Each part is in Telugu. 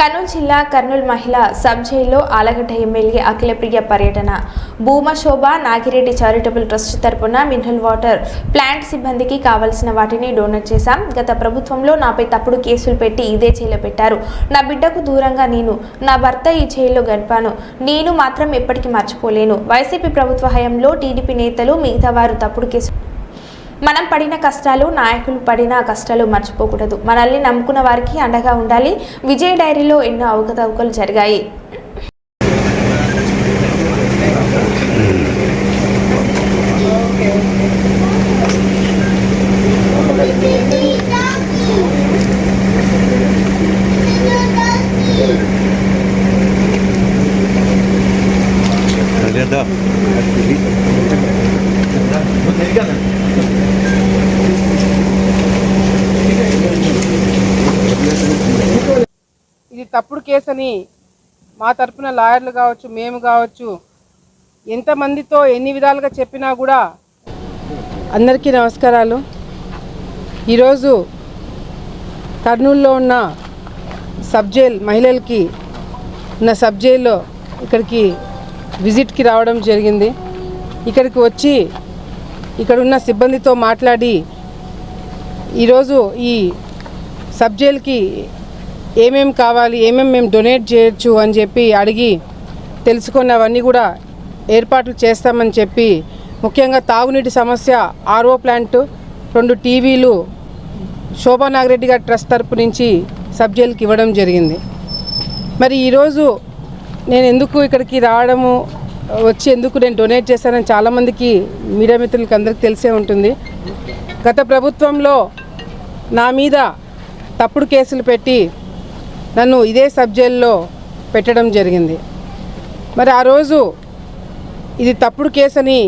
కర్నూలు జిల్లా కర్నూలు మహిళా సబ్ జైల్లో ఆలగడ్డ ఎమ్మెల్యే అఖిలప్రియ పర్యటన. భూమశోభ నాగిరెడ్డి చారిటబుల్ ట్రస్ట్ తరపున మినరల్ వాటర్ ప్లాంట్ సిబ్బందికి కావలసిన వాటిని డొనేట్ చేశాం. గత ప్రభుత్వంలో నాపై తప్పుడు కేసులు పెట్టి ఇదే జైల్లో పెట్టారు. నా బిడ్డకు దూరంగా నేను నా భర్త ఈ జైల్లో గడిపాను. నేను మాత్రం ఎప్పటికీ మర్చిపోలేను. వైసీపీ ప్రభుత్వ హయాంలో టీడీపీ నేతలు మిగతా వారు తప్పుడు కేసు మనం పడిన కష్టాలు నాయకులు పడిన కష్టాలు మర్చిపోకూడదు. మనల్ని నమ్ముకున్న వారికి అండగా ఉండాలి. విజయ్ డైరీలో ఎన్నో అవకతవకలు జరిగాయి. Да, да. తప్పుడు కేసని అని మా తరపున లాయర్లు కావచ్చు మేము కావచ్చు ఎంతమందితో ఎన్ని విధాలుగా చెప్పినా కూడా అందరికీ నమస్కారాలు. ఈరోజు కర్నూలులో ఉన్న సబ్ జైల్ మహిళలకి ఉన్న సబ్ జైల్లో ఇక్కడికి విజిట్కి రావడం జరిగింది. ఇక్కడికి వచ్చి ఇక్కడ ఉన్న సిబ్బందితో మాట్లాడి ఈరోజు ఈ సబ్ ఏమేం కావాలి ఏమేమి మేము డొనేట్ చేయొచ్చు అని చెప్పి అడిగి తెలుసుకొని అవన్నీ కూడా ఏర్పాట్లు చేస్తామని చెప్పి ముఖ్యంగా తాగునీటి సమస్య ఆర్ఓ ప్లాంట్ రెండు టీవీలు శోభా నాగిరెడ్డి గారి ట్రస్ట్ తరపు నుంచి సబ్జెక్ట్కి ఇవ్వడం జరిగింది. మరి ఈరోజు నేను ఎందుకు ఇక్కడికి రావడము వచ్చి ఎందుకు నేను డొనేట్ చేశానని చాలామందికి మీడియా మిత్రులకి అందరికీ తెలిసే ఉంటుంది. గత ప్రభుత్వంలో నా మీద తప్పుడు కేసులు పెట్టి నన్ను ఇదే సబ్ జైల్లో పెట్టడం జరిగింది. మరి ఆ రోజు ఇది తప్పుడు కేసని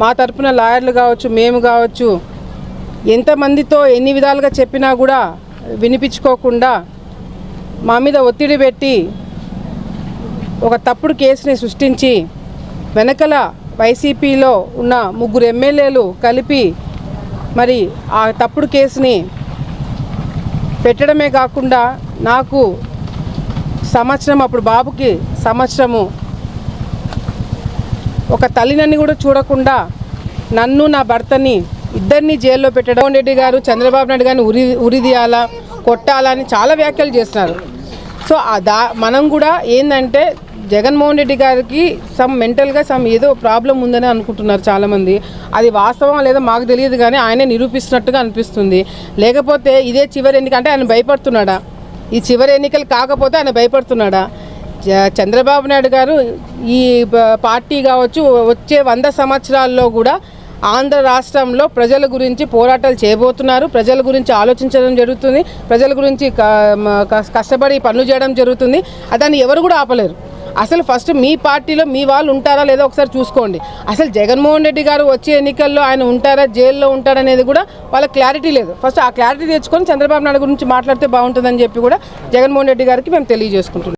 మా తరపున లాయర్లు కావచ్చు మేము కావచ్చు ఎంతమందితో ఎన్ని విధాలుగా చెప్పినా కూడా వినిపించుకోకుండా మా మీద ఒత్తిడి పెట్టి ఒక తప్పుడు కేసుని సృష్టించి వెనకల వైసీపీలో ఉన్న ముగ్గురు ఎమ్మెల్యేలు కలిపి మరి ఆ తప్పుడు కేసుని పెట్టడమే కాకుండా నాకు సంవత్సరం అప్పుడు బాబుకి సంవత్సరము. ఒక తల్లినని కూడా చూడకుండా నన్ను నా భర్తని ఇద్దరిని జైల్లో పెట్టడం. రెడ్డి గారు చంద్రబాబు నాయుడు గారిని ఉరి ఉరిదీయాలా కొట్టాలా అని చాలా వ్యాఖ్యలు చేస్తున్నారు. సో ఆ దా మనం కూడా ఏంటంటే జగన్మోహన్ రెడ్డి గారికి సమ్ మెంటల్గా సమ్ ఏదో ప్రాబ్లం ఉందని అనుకుంటున్నారు చాలామంది. అది వాస్తవం లేదో మాకు తెలియదు కానీ ఆయనే నిరూపిస్తున్నట్టుగా అనిపిస్తుంది. లేకపోతే ఇదే చివరి ఎందుకంటే ఆయన భయపడుతున్నాడా? ఈ చివరి ఎన్నికలు కాకపోతే ఆయన భయపడుతున్నాడా? చంద్రబాబు నాయుడు గారు ఈ పార్టీ కావచ్చు వచ్చే వంద సంవత్సరాల్లో కూడా ఆంధ్ర రాష్ట్రంలో ప్రజల గురించి పోరాటాలు చేయబోతున్నారు. ప్రజల గురించి ఆలోచించడం జరుగుతుంది. ప్రజల గురించి కష్టపడి పనులు చేయడం జరుగుతుంది. దాన్ని ఎవరు కూడా ఆపలేరు. అసలు ఫస్ట్ మీ పార్టీలో మీ వాళ్ళు ఉంటారా లేదో ఒకసారి చూసుకోండి. అసలు జగన్మోహన్ రెడ్డి గారు వచ్చే ఎన్నికల్లో ఆయన ఉంటారా జైల్లో ఉంటారనేది కూడా వాళ్ళ క్లారిటీ లేదు. ఫస్ట్ ఆ క్లారిటీ తెచ్చుకొని చంద్రబాబు నాయుడు గురించి మాట్లాడితే బాగుంటుందని చెప్పి కూడా జగన్మోహన్ రెడ్డి గారికి మేము తెలియజేసుకుంటున్నాం.